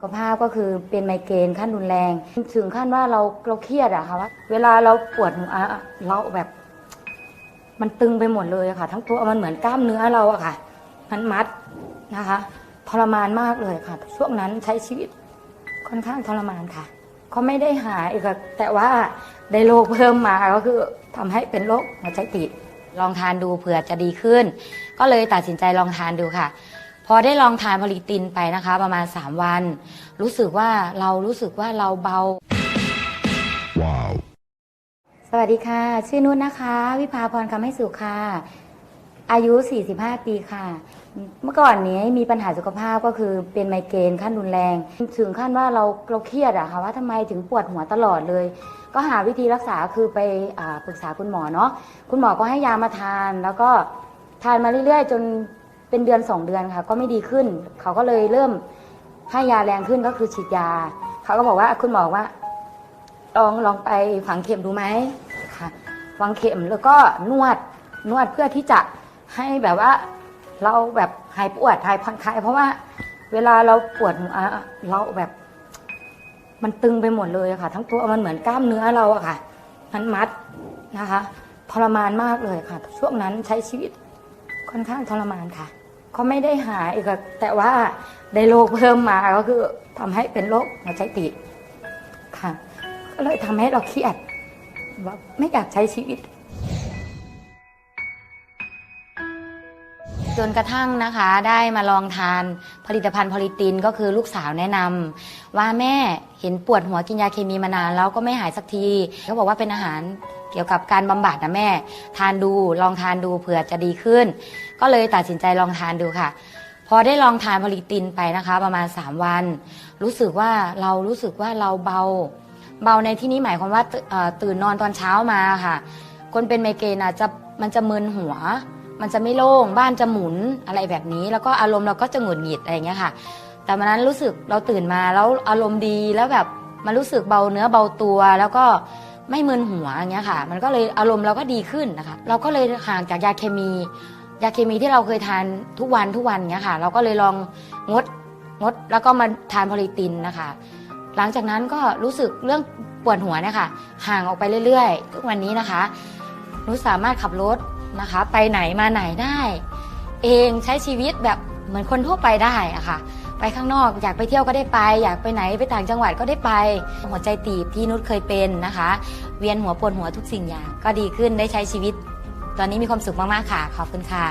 สุขภาพก็คือเป็นไมเกรนขั้นรุนแรง ถึงขั้นว่าเราเราเครียดอะค่ะว่าเวลาเราปวดหัวเราแบบ มันตึงไปหมดเลยอะค่ะ ทั้งตัวมันเหมือนกล้ามเนื้อเราอะค่ะ มันมัดนะคะทรมานมากเลยค่ะ ช่วงนั้นใช้ชีวิตค่อนข้างทรมานค่ะเขาไม่ได้หายค่ะแต่ว่าได้โรคเพิ่มมาก็คือทำให้เป็นโรคหัวใจติดลองทานดูเผื่อจะดีขึ้น ก็เลยตัดสินใจลองทานดูค่ะ พอได้ลองทานพลิตินไปนะคะ ประมาณ 3 วัน รู้สึกว่าเรารู้สึกว่าเราเบา Wow. สวัสดีค่ะ ชื่อนุชนะคะ วิภาพรคำให้สุขค่ะ อายุ 45 ปีค่ะ เมื่อก่อนนี้มีปัญหาสุขภาพก็คือเป็นไมเกรนขั้นรุนแรง ถึงขั้นว่าเราเราเครียดอะค่ะว่าทำไมถึงปวดหัวตลอดเลย ก็หาวิธีรักษาคือไปอ่าปรึกษาคุณหมอเนาะคุณหมอก็ให้ยามาทานแล้วก็ทานมาเรื่อยๆ จน เป็นเดือน2เดือนค่ะ ก็ไม่ดีขึ้น เขาก็เลยเริ่มให้ยาแรงขึ้นก็คือฉีดยา เขาก็บอกว่าคุณหมอว่า ลองลองไปฝังเข็มดูไหมค่ะฝังเข็มแล้วก็นวดนวดเพื่อที่จะให้แบบว่า เราแบบหายปวดหายผ่อนคลาย เพราะว่าเวลาเราปวดหัวเราแบบ มันตึงไปหมดเลยค่ะ ทั้งตัวมันเหมือนกล้ามเนื้อเราอะค่ะ มันมัดนะคะทรมานมากเลยค่ะ ช่วงนั้นใช้ชีวิตค่อนข้างทรมานค่ะ เขาไม่ได้หายค่ะแต่ว่าได้โรคเพิ่มมาก็คือทำให้เป็นโรคหัวใจตีค่ะ ก็เลยทำให้เราเครียดแบบไม่อยากใช้ชีวิต จนกระทั่งนะคะได้มาลองทานผลิตภัณฑ์พอลิตินก็คือลูกสาวแนะนำว่าแม่เห็นปวดหัวกินยาเคมีมานานแล้วก็ไม่หายสักทีเขาบอกว่าเป็นอาหารเกี่ยวกับการบำบัดนะแม่ ทานดูลองทานดูเผื่อจะดีขึ้น ก็เลยตัดสินใจลองทานดูค่ะ พอได้ลองทานพอลิตินไปนะคะ ประมาณ 3 วัน รู้สึกว่าเรารู้สึกว่าเราเบา เบาในที่นี้หมายความว่าตื่นเอ่อตื่นนอนตอนเช้ามาค่ะ คนเป็นไมเกรนอะจะมันจะมึนหัว มันจะไม่โล่งบ้านจะหมุนอะไรแบบนี้ แล้วก็อารมณ์เราก็จะหงุดหงิดอะไรเงี้ยค่ะ แต่วันนั้นรู้สึกเราตื่นมาแล้วอารมณ์ดีแล้วแบบมันรู้สึกเบาเนื้อเบาตัวแล้วก็ไม่มึนหัวอย่างเงี้ยค่ะ มันก็เลยอารมณ์เราก็ดีขึ้นนะคะ เราก็เลยห่างจากยาเคมี ยาเคมีที่เราเคยทานทุกวันทุกวันเงี้ยค่ะ เราก็เลยลองงดงดแล้วก็มาทานพอลิตินนะคะ หลังจากนั้นก็รู้สึกเรื่องปวดหัวเนี่ยค่ะห่างออกไปเรื่อยๆ ทุกวันนี้นะคะหนูสามารถขับรถ นะคะ ไปไหนมาไหนได้ เองใช้ชีวิตแบบเหมือนคนทั่วไปได้อะค่ะ ไปข้างนอกอยากไปเที่ยวก็ได้ไป อยากไปไหนไปต่างจังหวัดก็ได้ไป หัวใจตีบที่นุชเคยเป็นนะคะ เวียนหัวปวดหัวทุกสิ่งอย่างก็ดีขึ้นได้ใช้ชีวิต ตอนนี้มีความสุขมากๆค่ะ ขอบคุณค่ะ